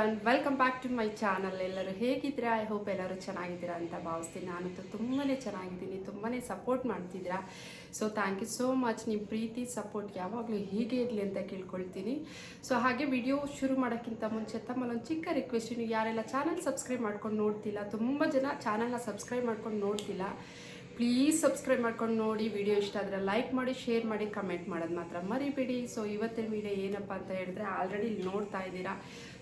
One welcome back to my channel ಎಲ್ಲರೂ ಹೇಗಿದ್ದೀರಾ? I hope ಎಲ್ಲರೂ ಚೆನ್ನಾಗಿದ್ದೀರಾ ಅಂತ ಭಾವಿಸ್ತೀನಿ. ನಾನಂತೂ ತುಂಬಾ ಚೆನ್ನಾಗಿದ್ದೀನಿ. ತುಂಬಾ ಸಪೋರ್ಟ್ ಮಾಡ್ತಿದ್ದೀರಾ? So thank you so much ನಿಮ್ಮ ಪ್ರೀತಿ ಸಪೋರ್ಟ್ ಯಾವಾಗಲೂ ಹೀಗೆ ಇರಲಿ ಅಂತ ಕೇಳ್ಕೊಳ್ತೀನಿ. ಸೊ ಹಾಗೆ ವಿಡಿಯೋ ಶುರು ಮಾಡೋಕ್ಕಿಂತ ಮುಂಚೆ ತಮ್ಮಲ್ಲೊಂದು ಚಿಕ್ಕ ರಿಕ್ವೆಸ್ಟ್ ನೀವು ಯಾರೆಲ್ಲ ಚಾನಲ್ ಸಬ್ಸ್ಕ್ರೈಬ್ ಮಾಡ್ಕೊಂಡು ನೋಡ್ತಿಲ್ಲ, ತುಂಬ ಜನ ಚಾನಲ್ನ ಸಬ್ಸ್ಕ್ರೈಬ್ ಮಾಡ್ಕೊಂಡು ನೋಡ್ತಿಲ್ಲ. ಪ್ಲೀಸ್ ಸಬ್ಸ್ಕ್ರೈಬ್ ಮಾಡ್ಕೊಂಡು ನೋಡಿ ವಿಡಿಯೋ ಇಷ್ಟ ಆದರೆ ಲೈಕ್ ಮಾಡಿ ಶೇರ್ ಮಾಡಿ ಕಮೆಂಟ್ ಮಾಡೋದು ಮಾತ್ರ ಮರಿಬೇಡಿ. ಸೊ ಇವತ್ತಿನ ವಿಡಿಯೋ ಏನಪ್ಪ ಅಂತ ಹೇಳಿದ್ರೆ ಆಲ್ರೆಡಿ ಇಲ್ಲಿ ನೋಡ್ತಾ ಇದ್ದೀರಾ.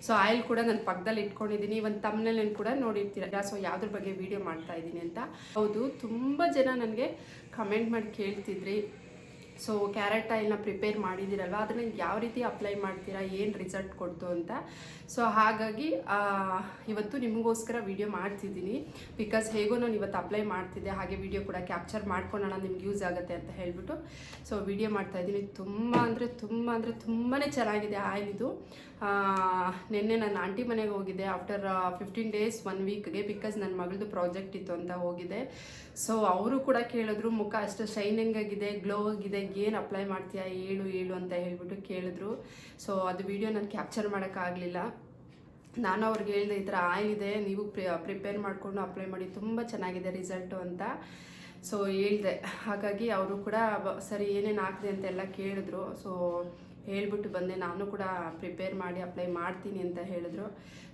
ಸೊ ಆಯಿಲ್ ಕೂಡ ನಾನು ಪಕ್ಕದಲ್ಲಿ ಇಟ್ಕೊಂಡಿದ್ದೀನಿ. ಒಂದು ತಮ್ಮನಲ್ಲಿ ಕೂಡ ನೋಡಿರ್ತೀರಾ. ಸೊ ಯಾವ್ದ್ರ ಬಗ್ಗೆ ವಿಡಿಯೋ ಮಾಡ್ತಾ ಇದ್ದೀನಿ ಅಂತ. ಹೌದು, ತುಂಬ ಜನ ನನಗೆ ಕಮೆಂಟ್ ಮಾಡಿ ಕೇಳ್ತಿದ್ರಿ. ಸೊ ಕ್ಯಾರೆಟ್ ಆಯಿಲ್ನ ಪ್ರಿಪೇರ್ ಮಾಡಿದ್ದೀರಲ್ವ? ಅದನ್ನ ಯಾವ ರೀತಿ ಅಪ್ಲೈ ಮಾಡ್ತೀರಾ? ಏನು ರಿಸಲ್ಟ್ ಕೊಡ್ತು ಅಂತ? ಸೊ ಹಾಗಾಗಿ ಇವತ್ತು ನಿಮಗೋಸ್ಕರ ವಿಡಿಯೋ ಮಾಡ್ತಿದ್ದೀನಿ. ಬಿಕಾಸ್ ಹೇಗೋ ನಾನು ಇವತ್ತು ಅಪ್ಲೈ ಮಾಡ್ತಿದ್ದೆ, ಹಾಗೆ ವಿಡಿಯೋ ಕೂಡ ಕ್ಯಾಪ್ಚರ್ ಮಾಡ್ಕೊಳ್ಳೋಣ, ನಿಮ್ಗೆ ಯೂಸ್ ಆಗುತ್ತೆ ಅಂತ ಹೇಳ್ಬಿಟ್ಟು. ಸೊ ವಿಡಿಯೋ ಮಾಡ್ತಾ ಇದ್ದೀನಿ. ತುಂಬ ಅಂದರೆ ತುಂಬ ಅಂದರೆ ತುಂಬಾ ಚೆನ್ನಾಗಿದೆ ಆಯಿಲ್ ಇದು. ನಿನ್ನೆ ನನ್ನ ಆಂಟಿ ಮನೆಗೆ ಹೋಗಿದ್ದೆ ಆಫ್ಟರ್ ಫಿಫ್ಟೀನ್ ಡೇಸ್ ಒನ್ ವೀಕ್ಗೆ ಬಿಕಾಸ್ ನನ್ನ ಮಗಳದು ಪ್ರಾಜೆಕ್ಟ್ ಇತ್ತು ಅಂತ ಹೋಗಿದೆ ಸೊ ಅವರು ಕೂಡ ಕೇಳಿದ್ರು, ಮುಖ ಅಷ್ಟು ಶೈನಿಂಗ್ ಆಗಿದೆ ಗ್ಲೋ ಆಗಿದೆ, ಏನು ಅಪ್ಲೈ ಮಾಡ್ತೀಯಾ, ಹೇಳು ಹೇಳು ಅಂತ ಹೇಳ್ಬಿಟ್ಟು ಕೇಳಿದ್ರು. ಸೊ ಅದು ವಿಡಿಯೋ ನಾನು ಕ್ಯಾಪ್ಚರ್ ಮಾಡೋಕ್ಕಾಗಲಿಲ್ಲ ನಾನು ಅವ್ರಿಗೆ ಹೇಳಿದೆ, ಈ ಥರ ಇದೆ ನೀವು ಪ್ರಿಪೇರ್ ಮಾಡಿಕೊಂಡು ಅಪ್ಲೈ ಮಾಡಿ, ತುಂಬ ಚೆನ್ನಾಗಿದೆ ರಿಸಲ್ಟು ಅಂತ. ಸೊ ಹೇಳಿದೆ. ಹಾಗಾಗಿ ಅವರು ಕೂಡ ಸರಿ, ಏನೇನು ಹಾಕಿದೆ ಅಂತೆಲ್ಲ ಕೇಳಿದ್ರು. ಸೊ ಹೇಳ್ಬಿಟ್ಟು ಬಂದೆ. ನಾನು ಕೂಡ ಪ್ರಿಪೇರ್ ಮಾಡಿ ಅಪ್ಲೈ ಮಾಡ್ತೀನಿ ಅಂತ ಹೇಳಿದ್ರು.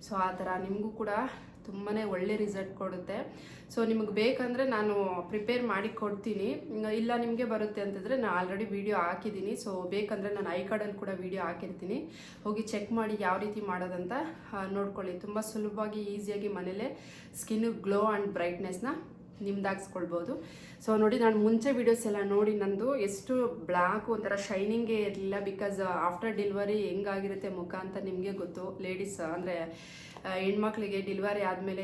ಸೊ ಆ ಥರ ನಿಮಗೂ ಕೂಡ ತುಂಬಾ ಒಳ್ಳೆ ರಿಸಲ್ಟ್ ಕೊಡುತ್ತೆ. ಸೊ ನಿಮಗೆ ಬೇಕಂದರೆ ನಾನು ಪ್ರಿಪೇರ್ ಮಾಡಿ ಕೊಡ್ತೀನಿ. ಇಲ್ಲ ನಿಮಗೆ ಬರುತ್ತೆ ಅಂತಂದರೆ ನಾನು ಆಲ್ರೆಡಿ ವಿಡಿಯೋ ಹಾಕಿದ್ದೀನಿ. ಸೊ ಬೇಕಂದರೆ ನಾನು ಐ ಕಾರ್ಡಲ್ಲಿ ಕೂಡ ವೀಡಿಯೋ ಹಾಕಿರ್ತೀನಿ. ಹೋಗಿ ಚೆಕ್ ಮಾಡಿ ಯಾವ ರೀತಿ ಮಾಡೋದಂತ ನೋಡ್ಕೊಳ್ಳಿ. ತುಂಬ ಸುಲಭವಾಗಿ ಈಸಿಯಾಗಿ ಮನೇಲೇ ಸ್ಕಿನ್ ಗ್ಲೋ ಆ್ಯಂಡ್ ಬ್ರೈಟ್ನೆಸ್ನ ನಿಮ್ದಾಗಿಸ್ಕೊಳ್ಬೋದು. ಸೊ ನೋಡಿ ನಾನು ಮುಂಚೆ ವೀಡಿಯೋಸ್ ಎಲ್ಲ ನೋಡಿ ನಂದು ಎಷ್ಟು ಬ್ಲ್ಯಾಕ್ ಒಂಥರ ಶೈನಿಂಗೇ ಇರಲಿಲ್ಲ ಬಿಕಾಸ್ ಆಫ್ಟರ್ ಡೆಲಿವರಿ ಹೆಂಗಾಗಿರುತ್ತೆ ಮುಖ ಅಂತ ನಿಮಗೆ ಗೊತ್ತು. ಲೇಡೀಸ್ ಅಂದರೆ ಹೆಣ್ಮಕ್ಳಿಗೆ ಡೆಲಿವರಿ ಆದಮೇಲೆ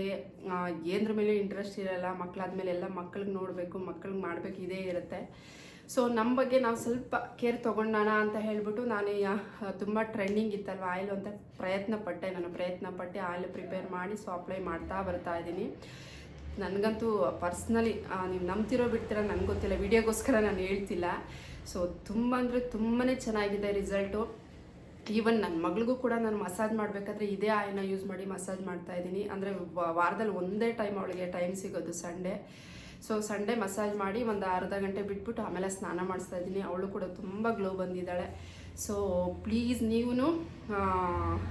ಏನ್ರ ಮೇಲೆ ಇಂಟ್ರೆಸ್ಟ್ ಇರಲ್ಲ ಮಕ್ಕಳಾದ್ಮೇಲೆ ಎಲ್ಲ ಮಕ್ಕಳಿಗೆ ನೋಡಬೇಕು, ಮಕ್ಳಿಗೆ ಮಾಡಬೇಕು, ಇದೇ ಇರುತ್ತೆ. ಸೊ ನಮ್ಮ ಬಗ್ಗೆ ನಾವು ಸ್ವಲ್ಪ ಕೇರ್ ತೊಗೊಂಡೋಣ ಅಂತ ಹೇಳ್ಬಿಟ್ಟು ನಾನು ತುಂಬ ಟ್ರೆಂಡಿಂಗ್ ಇತ್ತಲ್ವ ಆಯಿಲ್ ಅಂತ ಪ್ರಯತ್ನ ಪಟ್ಟೆ, ನಾನು ಪ್ರಯತ್ನ ಪಟ್ಟೆ ಆಯಿಲ್ ಪ್ರಿಪೇರ್ ಮಾಡಿ ಸೊ ಅಪ್ಲೈ ಮಾಡ್ತಾ ಬರ್ತಾ ಇದ್ದೀನಿ. ನನಗಂತೂ ಪರ್ಸ್ನಲಿ ನೀವು ನಂಬ್ತಿರೋ ಬಿಡ್ತೀರ, ನನಗೆ ಗೊತ್ತಿಲ್ಲ, ವಿಡಿಯೋಗೋಸ್ಕರ ನಾನು ಹೇಳ್ತಿಲ್ಲ. ಸೊ ತುಂಬ ಅಂದರೆ ತುಂಬಾ ಚೆನ್ನಾಗಿದೆ ರಿಸಲ್ಟು. ಈವನ್ ನನ್ನ ಮಗಳಿಗೂ ಕೂಡ ನಾನು ಮಸಾಜ್ ಮಾಡಬೇಕಾದ್ರೆ ಇದೇ ಆಯಿಲ್ನ ಯೂಸ್ ಮಾಡಿ ಮಸಾಜ್ ಮಾಡ್ತಾ ಇದ್ದೀನಿ. ಅಂದರೆ ವಾರದಲ್ಲಿ ಒಂದೇ ಟೈಮ್ ಅವಳಿಗೆ ಟೈಮ್ ಸಿಗೋದು ಸಂಡೇ. ಸೊ ಸಂಡೇ ಮಸಾಜ್ ಮಾಡಿ ಒಂದು ಅರ್ಧ ಗಂಟೆ ಬಿಟ್ಬಿಟ್ಟು ಆಮೇಲೆ ಸ್ನಾನ ಮಾಡಿಸ್ತಾ ಇದ್ದೀನಿ. ಅವಳು ಕೂಡ ತುಂಬ ಗ್ಲೋ ಬಂದಿದ್ದಾಳೆ. ಸೊ ಪ್ಲೀಸ್ ನೀವು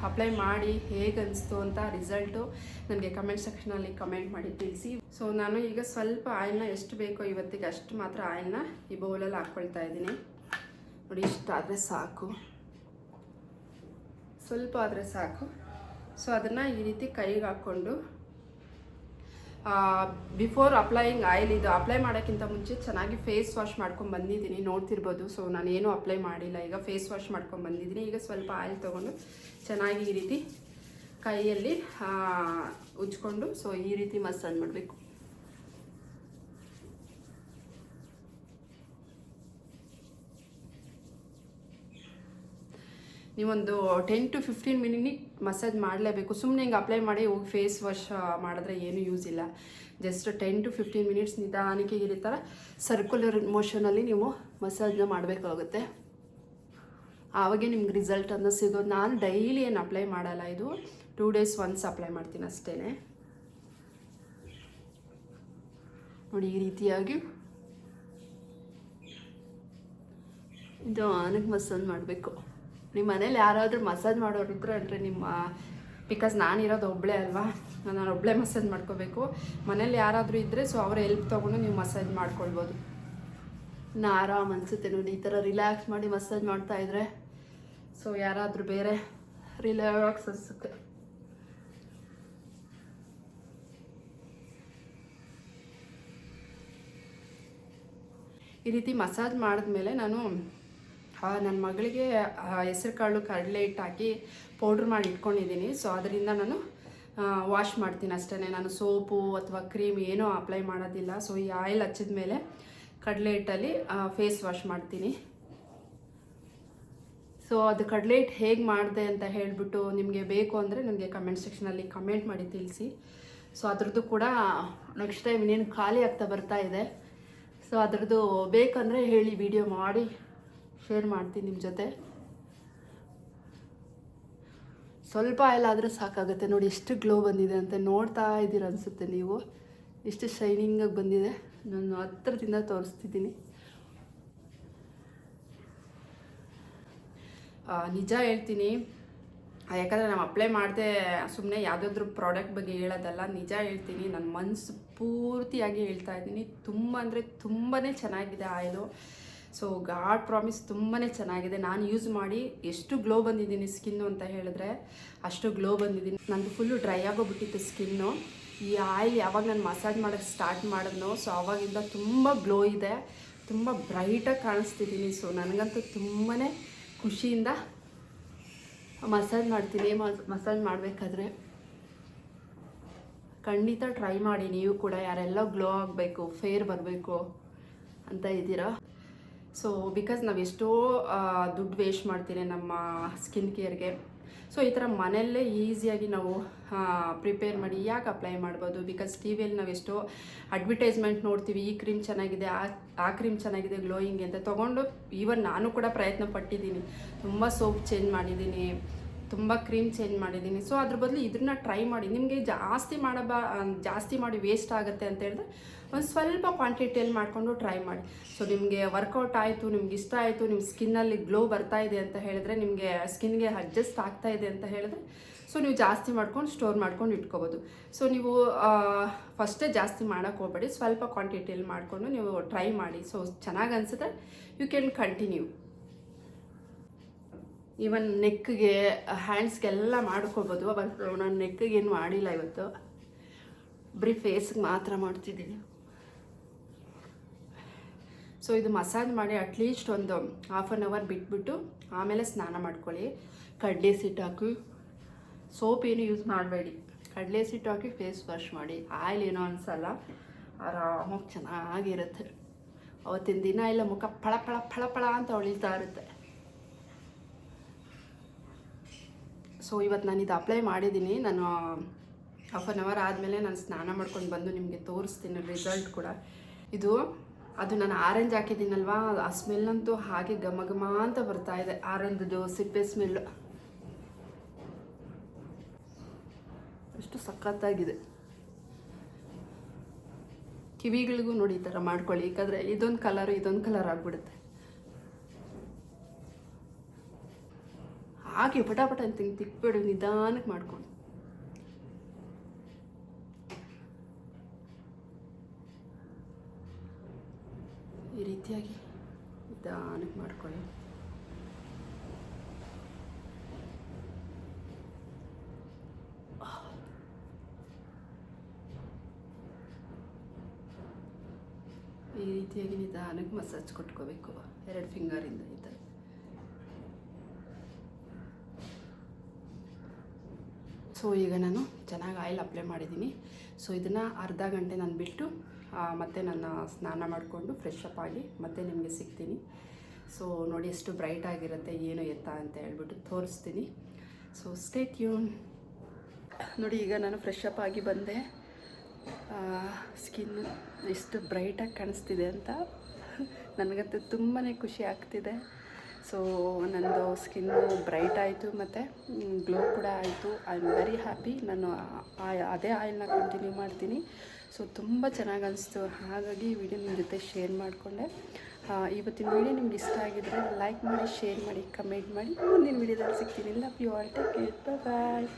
ಅಪ್ಲೈ ಮಾಡಿ ಹೇಗೆ ಅನಿಸ್ತು ಅಂತ ರಿಸಲ್ಟು ನನಗೆ ಕಮೆಂಟ್ ಸೆಕ್ಷನಲ್ಲಿ ಕಮೆಂಟ್ ಮಾಡಿ ತಿಳಿಸಿ. ಸೊ ನಾನು ಈಗ ಸ್ವಲ್ಪ ಆಯಿಲ್ನ ಎಷ್ಟು ಬೇಕೋ ಇವತ್ತಿಗೆ ಅಷ್ಟು ಮಾತ್ರ ಆಯಿಲ್ನ ಈ ಬೌಲಲ್ಲಿ ಹಾಕ್ಕೊಳ್ತಾ ಇದ್ದೀನಿ. ನೋಡಿ ಇಷ್ಟಾದರೆ ಸಾಕು. ಸ್ವಲ್ಪ ಆದರೆ ಸಾಕು. ಸೊ ಅದನ್ನು ಈ ರೀತಿ ಕೈಗೆ ಹಾಕ್ಕೊಂಡು ಬಿಫೋರ್ ಅಪ್ಲೈಯಿಂಗ್ ಆಯಿಲ್ ಇದು ಅಪ್ಲೈ ಮಾಡೋಕ್ಕಿಂತ ಮುಂಚೆ ಚೆನ್ನಾಗಿ ಫೇಸ್ ವಾಶ್ ಮಾಡ್ಕೊಂಡು ಬಂದಿದ್ದೀನಿ, ನೋಡ್ತಿರ್ಬೋದು. ಸೊ ನಾನು ಏನೂ ಅಪ್ಲೈ ಮಾಡಿಲ್ಲ. ಈಗ ಫೇಸ್ ವಾಶ್ ಮಾಡ್ಕೊಂಡು ಬಂದಿದ್ದೀನಿ. ಈಗ ಸ್ವಲ್ಪ ಆಯಿಲ್ ತೊಗೊಂಡು ಚೆನ್ನಾಗಿ ಈ ರೀತಿ ಕೈಯಲ್ಲಿ ಉಜ್ಕೊಂಡು ಸೊ ಈ ರೀತಿ ಮಸಾಜ್ ಮಾಡಬೇಕು. ನೀವೊಂದು ten to fifteen minute massage ಮಾಡಲೇಬೇಕು. ಸುಮ್ಮನೆ ಹಿಂಗೆ ಅಪ್ಲೈ ಮಾಡಿ ಹೋಗಿ ಫೇಸ್ ವಾಶ್ ಮಾಡಿದ್ರೆ ಏನು ಯೂಸ್ ಇಲ್ಲ. Just ten to fifteen minutes ನಿಧಾನಕ್ಕೆ ಈ ಥರ ಸರ್ಕ್ಯುಲರ್ ಮೋಷನಲ್ಲಿ ನೀವು ಮಸಾಜ್ನ ಮಾಡಬೇಕಾಗುತ್ತೆ. ಆವಾಗೇ ನಿಮ್ಗೆ ರಿಸಲ್ಟ್ ಅನ್ನ ಸಿಗೋದು ನಾನು ಡೈಲಿ ಏನು ಅಪ್ಲೈ ಮಾಡಲ್ಲ ಇದು. ಟೂ ಡೇಸ್ ಒನ್ಸ್ ಅಪ್ಲೈ ಮಾಡ್ತೀನಿ ಅಷ್ಟೇ ನೋಡಿ ಈ ರೀತಿಯಾಗಿ. ಇದು ಆನಕ್ಕೆ ಮಸಾಜ್ ಮಾಡಬೇಕು. ನಿಮ್ಮ ಮನೇಲಿ ಯಾರಾದರೂ ಮಸಾಜ್ ಮಾಡೋರು ಇದ್ರು ಅಂದರೆ ನಿಮ್ಮ ಬಿಕಾಸ್ ನಾನಿರೋದು ಒಬ್ಬಳೇ ಅಲ್ವಾ, ನಾನು ಒಬ್ಬಳೇ ಮಸಾಜ್ ಮಾಡ್ಕೋಬೇಕು. ಮನೇಲಿ ಯಾರಾದರೂ ಇದ್ದರೆ ಸೊ ಅವರ ಹೆಲ್ಪ್ ತೊಗೊಂಡು ನೀವು ಮಸಾಜ್ ಮಾಡ್ಕೊಳ್ಬೋದು. ಇನ್ನು ಆರಾಮ್ ಅನಿಸುತ್ತೆ ನೋಡಿ, ಈ ಥರ ರಿಲ್ಯಾಕ್ಸ್ ಮಾಡಿ ಮಸಾಜ್ ಮಾಡ್ತಾ ಇದ್ರೆ. ಸೊ ಯಾರಾದರೂ ಬೇರೆ ರಿಲ್ಯಾಕ್ಸ್ ಅನಿಸುತ್ತೆ. ಈ ರೀತಿ ಮಸಾಜ್ ಮಾಡಿದ್ಮೇಲೆ ನಾನು ನನ್ನ ಮಗಳಿಗೆ ಹೆಸರುಕಾಳು ಕಡಲೆ ಹಿಟ್ಟು ಹಾಕಿ ಪೌಡ್ರ್ ಮಾಡಿ ಇಟ್ಕೊಂಡಿದ್ದೀನಿ. ಸೊ ಅದರಿಂದ ನಾನು ವಾಶ್ ಮಾಡ್ತೀನಿ ಅಷ್ಟೇ ನಾನು ಸೋಪು ಅಥವಾ ಕ್ರೀಮ್ ಏನೂ ಅಪ್ಲೈ ಮಾಡೋದಿಲ್ಲ. ಸೊ ಈ ಆಯಿಲ್ ಹಚ್ಚಿದ ಮೇಲೆ ಕಡಲೆ ಹಿಟ್ಟಲ್ಲಿ ಫೇಸ್ ವಾಶ್ ಮಾಡ್ತೀನಿ. ಸೊ ಅದು ಕಡಲೆ ಹಿಟ್ಟು ಹೇಗೆ ಮಾಡಿದೆ ಅಂತ ಹೇಳಿಬಿಟ್ಟು ನಿಮಗೆ ಬೇಕು ಅಂದರೆ ನನಗೆ ಕಮೆಂಟ್ ಸೆಕ್ಷನಲ್ಲಿ ಕಮೆಂಟ್ ಮಾಡಿ ತಿಳಿಸಿ. ಸೊ ಅದ್ರದ್ದು ಕೂಡ ನೆಕ್ಸ್ಟ್ ಟೈಮ್ ಇನ್ನೇನು ಖಾಲಿ ಆಗ್ತಾ ಬರ್ತಾ ಇದೆ. ಸೊ ಅದರದ್ದು ಬೇಕಂದರೆ ಹೇಳಿ ವಿಡಿಯೋ ಮಾಡಿ. ಶೇರ್ ಮಾಡ್ತೀನಿ ನಿಮ್ಮ ಜೊತೆ. ಸ್ವಲ್ಪ ಆಯಿಲ್ ಆದರೆ ಸಾಕಾಗುತ್ತೆ. ನೋಡಿ ಎಷ್ಟು ಗ್ಲೋ ಬಂದಿದೆ ಅಂತ ನೋಡ್ತಾ ಇದ್ದೀರ ಅನಿಸುತ್ತೆ ನೀವು. ಎಷ್ಟು ಶೈನಿಂಗಾಗಿ ಬಂದಿದೆ. ನಾನು ಹತ್ರದಿಂದ ತೋರಿಸ್ತಿದ್ದೀನಿ. ನಿಜ ಹೇಳ್ತೀನಿ. ಯಾಕಂದರೆ ನಾವು ಅಪ್ಲೈ ಮಾಡಿದೆ ಸುಮ್ಮನೆ ಯಾವುದಾದ್ರೂ ಪ್ರಾಡಕ್ಟ್ ಬಗ್ಗೆ ಹೇಳೋದಲ್ಲ, ನಿಜ ಹೇಳ್ತೀನಿ. ನನ್ನ ಮನಸ್ಸು ಪೂರ್ತಿಯಾಗಿ ಹೇಳ್ತಾ ಇದ್ದೀನಿ. ತುಂಬ ಅಂದರೆ ತುಂಬಾ ಚೆನ್ನಾಗಿದೆ ಆಯಿಲು. ಸೊ ಗಾಡ್ ಪ್ರಾಮಿಸ್ ತುಂಬಾ ಚೆನ್ನಾಗಿದೆ. ನಾನು ಯೂಸ್ ಮಾಡಿ ಎಷ್ಟು ಗ್ಲೋ ಬಂದಿದ್ದೀನಿ ಸ್ಕಿನ್ನು ಅಂತ ಹೇಳಿದ್ರೆ, ಅಷ್ಟು ಗ್ಲೋ ಬಂದಿದ್ದೀನಿ. ನಂದು ಫುಲ್ಲು ಡ್ರೈ ಆಗೋಗ್ಬಿಟ್ಟಿತ್ತು ಸ್ಕಿನ್ನು ಈ ಆಯಿಲ್ ಯಾವಾಗ ನಾನು ಮಸಾಜ್ ಮಾಡೋಕ್ಕೆ ಸ್ಟಾರ್ಟ್ ಮಾಡಿದ್ನೋ ಸೊ ಆವಾಗಿಂದ ತುಂಬ ಗ್ಲೋ ಇದೆ. ತುಂಬ ಬ್ರೈಟಾಗಿ ಕಾಣಿಸ್ತಿದ್ದೀನಿ. ಸೊ ನನಗಂತೂ ತುಂಬಾ ಖುಷಿಯಿಂದ ಮಸಾಜ್ ಮಾಡ್ತೀನಿ. ಮಸಾಜ್ ಮಾಡಬೇಕಾದ್ರೆ ಖಂಡಿತ ಟ್ರೈ ಮಾಡಿ. ನೀವು ಕೂಡ ಯಾರೆಲ್ಲ ಗ್ಲೋ ಆಗಬೇಕು ಫೇರ್ ಬರಬೇಕು ಅಂತ ಇದ್ದೀರಾ? ಸೊ ಬಿಕಾಸ್ ನಾವು ಎಷ್ಟೋ ದುಡ್ಡು ವೇಸ್ಟ್ ಮಾಡ್ತೀನಿ ನಮ್ಮ ಸ್ಕಿನ್ ಕೇರ್ಗೆ ಸೊ ಈ ಥರ ಮನೆಯಲ್ಲೇ ಈಸಿಯಾಗಿ ನಾವು ಪ್ರಿಪೇರ್ ಮಾಡಿ ಯಾಕೆ ಅಪ್ಲೈ ಮಾಡ್ಬೋದು? ಬಿಕಾಸ್ ಟಿ ವಿಯಲ್ಲಿ ನಾವು ಎಷ್ಟೋ ಅಡ್ವರ್ಟೈಸ್ಮೆಂಟ್ ನೋಡ್ತೀವಿ, ಈ ಕ್ರೀಮ್ ಚೆನ್ನಾಗಿದೆ, ಆ ಆ ಕ್ರೀಮ್ ಚೆನ್ನಾಗಿದೆ ಗ್ಲೋಯಿಂಗ್ ಅಂತ ತೊಗೊಂಡು, ಈವನ್ ನಾನು ಕೂಡ ಪ್ರಯತ್ನ ಪಟ್ಟಿದ್ದೀನಿ. ತುಂಬ ಸೋಪ್ ಚೇಂಜ್ ಮಾಡಿದ್ದೀನಿ. ತುಂಬ ಕ್ರೀಮ್ ಚೇಂಜ್ ಮಾಡಿದ್ದೀನಿ. ಸೊ ಅದ್ರ ಬದಲು ಇದನ್ನ ಟ್ರೈ ಮಾಡಿ. ನಿಮಗೆ ಜಾಸ್ತಿ ಮಾಡಬಾ ಜಾಸ್ತಿ ಮಾಡಿ ವೇಸ್ಟ್ ಆಗುತ್ತೆ ಅಂತ ಹೇಳಿದ್ರೆ ಒಂದು ಸ್ವಲ್ಪ ಕ್ವಾಂಟಿಟಿಯಲ್ಲಿ ಮಾಡಿಕೊಂಡು ಟ್ರೈ ಮಾಡಿ. ಸೊ ನಿಮಗೆ ವರ್ಕೌಟ್ ಆಯಿತು, ನಿಮ್ಗೆ ಇಷ್ಟ ಆಯಿತು ನಿಮ್ಮ ಸ್ಕಿನ್ನಲ್ಲಿ ಗ್ಲೋ ಬರ್ತಾ ಇದೆ ಅಂತ ಹೇಳಿದ್ರೆ ನಿಮಗೆ ಸ್ಕಿನ್ಗೆ ಅಡ್ಜಸ್ಟ್ ಆಗ್ತಾ ಇದೆ ಅಂತ ಹೇಳಿದ್ರೆ ಸೊ ನೀವು ಜಾಸ್ತಿ ಮಾಡ್ಕೊಂಡು ಸ್ಟೋರ್ ಮಾಡ್ಕೊಂಡು ಇಟ್ಕೋಬೋದು. ಸೊ ನೀವು ಫಸ್ಟೇ ಜಾಸ್ತಿ ಮಾಡೋಕ್ಕೆ ಹೋಗ್ಬೇಡಿ. ಸ್ವಲ್ಪ ಕ್ವಾಂಟಿಟಿಯಲ್ಲಿ ಮಾಡಿಕೊಂಡು ನೀವು ಟ್ರೈ ಮಾಡಿ. ಸೊ ಚೆನ್ನಾಗಿ ಅನಿಸಿದ್ರೆ ಯು ಕ್ಯಾನ್ ಕಂಟಿನ್ಯೂ ಈವನ್ ನೆಕ್ಗೆ ಹ್ಯಾಂಡ್ಸ್ಗೆಲ್ಲ ಮಾಡ್ಕೊಬೋದು. ಬಟ್ ನಾನು ನೆಕ್ಗೆ ಏನು ಮಾಡಿಲ್ಲ ಇವತ್ತು. ಬರೀ ಫೇಸ್ಗೆ ಮಾತ್ರ ಮಾಡ್ತಿದ್ದೀನಿ. ಸೊ ಇದು ಮಸಾಜ್ ಮಾಡಿ ಅಟ್ಲೀಸ್ಟ್ ಒಂದು ಹಾಫ್ ಆನ್ ಅವರ್ ಬಿಟ್ಬಿಟ್ಟು ಆಮೇಲೆ ಸ್ನಾನ ಮಾಡ್ಕೊಳ್ಳಿ. ಕಡಲೆ ಸಿಟ್ಟು ಹಾಕಿ. ಸೋಪ್ ಏನು ಯೂಸ್ ಮಾಡಬೇಡಿ. ಕಡಲೆ ಸಿಟ್ಟು ಹಾಕಿ ಫೇಸ್ ವಾಶ್ ಮಾಡಿ. ಆಯಿಲ್ ಏನೋ ಅನಿಸಲ್ಲ. ಆರಾಮಾಗಿ ಚೆನ್ನಾಗಿರುತ್ತೆ. ಅವತ್ತಿನ ದಿನ ಎಲ್ಲ ಮುಖ ಫಳ ಫಳ ಫಳ ಫಳ ಅಂತ ಹೊಳಿತಾ ಇರುತ್ತೆ. ಸೊ ಇವತ್ತು ನಾನು ಇದು ಅಪ್ಲೈ ಮಾಡಿದ್ದೀನಿ. ನಾನು ಹಾಫ್ ಆನ್ ಅವರ್ ಆದಮೇಲೆ ನಾನು ಸ್ನಾನ ಮಾಡ್ಕೊಂಡು ಬಂದು ನಿಮಗೆ ತೋರಿಸ್ತೀನಿ ರಿಸಲ್ಟ್ ಕೂಡ. ಇದು, ಅದು ನಾನು ಆರೆಂಜ್ ಹಾಕಿದ್ದೀನಲ್ವಾ? ಆ ಸ್ಮೆಲ್ ಅಂತೂ ಹಾಗೆ ಘಮ ಘಮ ಅಂತ ಬರ್ತಾ ಇದೆ. ಆರೆಂಜ್ದು ಸಿಪ್ಪೆ ಸ್ಮೆಲ್ಲು ಎಷ್ಟು ಸಖತ್ತಾಗಿದೆ. ಕಿವಿಗಳಿಗೂ ನೋಡಿ ಈ ಥರ ಮಾಡ್ಕೊಳ್ಳಿ. ಯಾಕಂದರೆ ಇದೊಂದು ಕಲರ್ ಇದೊಂದು ಕಲರ್ ಆಗಿಬಿಡುತ್ತೆ. ಹಾಗೆ ಪಟಾಪಟ ಅಂತ ಹಿಂಗೆ ತಿಕ್ಬೇಡಿ, ನಿಧಾನಕ್ಕೆ ಮಾಡ್ಕೊಂಡು. ಈ ರೀತಿಯಾಗಿ ನಿಧಾನಕ್ಕೆ ಮಾಡ್ಕೊಳ್ಳಿ. ಈ ರೀತಿಯಾಗಿ ನಿಧಾನಕ್ಕೆ ಮಸಾಜ್ ಕೊಟ್ಕೋಬೇಕು ಎರಡು ಫಿಂಗರಿಂದ ಈ ಥರ. ಸೊ ಈಗ ನಾನು ಚೆನ್ನಾಗಿ ಆಯಿಲ್ ಅಪ್ಲೈ ಮಾಡಿದ್ದೀನಿ. ಸೊ ಇದನ್ನು ಅರ್ಧ ಗಂಟೆ ನಾನು ಬಿಟ್ಟು ಮತ್ತೆ ನನ್ನ ಸ್ನಾನ ಮಾಡಿಕೊಂಡು ಫ್ರೆಶ್ ಅಪ್ ಆಗಿ ಮತ್ತೆ ನಿಮಗೆ ಸಿಗ್ತೀನಿ. ಸೊ ನೋಡಿ ಎಷ್ಟು ಬ್ರೈಟ್ ಆಗಿರುತ್ತೆ, ಏನು ಎತ್ತ ಅಂತ ಹೇಳ್ಬಿಟ್ಟು ತೋರಿಸ್ತೀನಿ. ಸೊ ಸ್ಟೇ ಟ್ಯೂನ್ ನೋಡಿ, ಈಗ ನಾನು ಫ್ರೆಶ್ ಆಗಿ ಬಂದೆ. ಸ್ಕಿನ್ ಎಷ್ಟು ಬ್ರೈಟಾಗಿ ಕಾಣಿಸ್ತಿದೆ ಅಂತ. ನನಗಂತೂ ತುಂಬಾ ಖುಷಿ ಆಗ್ತಿದೆ. ಸೊ ನನ್ನದು ಸ್ಕಿನ್ನು ಬ್ರೈಟ್ ಆಯಿತು ಮತ್ತು ಗ್ಲೋ ಕೂಡ ಆಯಿತು. ಐ ಆಮ್ ವೆರಿ ಹ್ಯಾಪಿ ನಾನು ಅದೇ ಆಯಿಲ್ನ ಕಂಟಿನ್ಯೂ ಮಾಡ್ತೀನಿ. ಸೊ ತುಂಬ ಚೆನ್ನಾಗಿ ಅನಿಸ್ತು. ಹಾಗಾಗಿ ವಿಡಿಯೋ ನಿಮ್ಮ ಜೊತೆ ಶೇರ್ ಮಾಡಿಕೊಂಡೆ. ಇವತ್ತಿನ ವಿಡಿಯೋ ನಿಮ್ಗೆ ಇಷ್ಟ ಆಗಿದ್ರೆ ಲೈಕ್ ಮಾಡಿ ಶೇರ್ ಮಾಡಿ ಕಮೆಂಟ್ ಮಾಡಿ. ಮುಂದಿನ ವಿಡಿಯೋದಲ್ಲಿ ಸಿಗ್ತೀನಿ. Love you all take care bye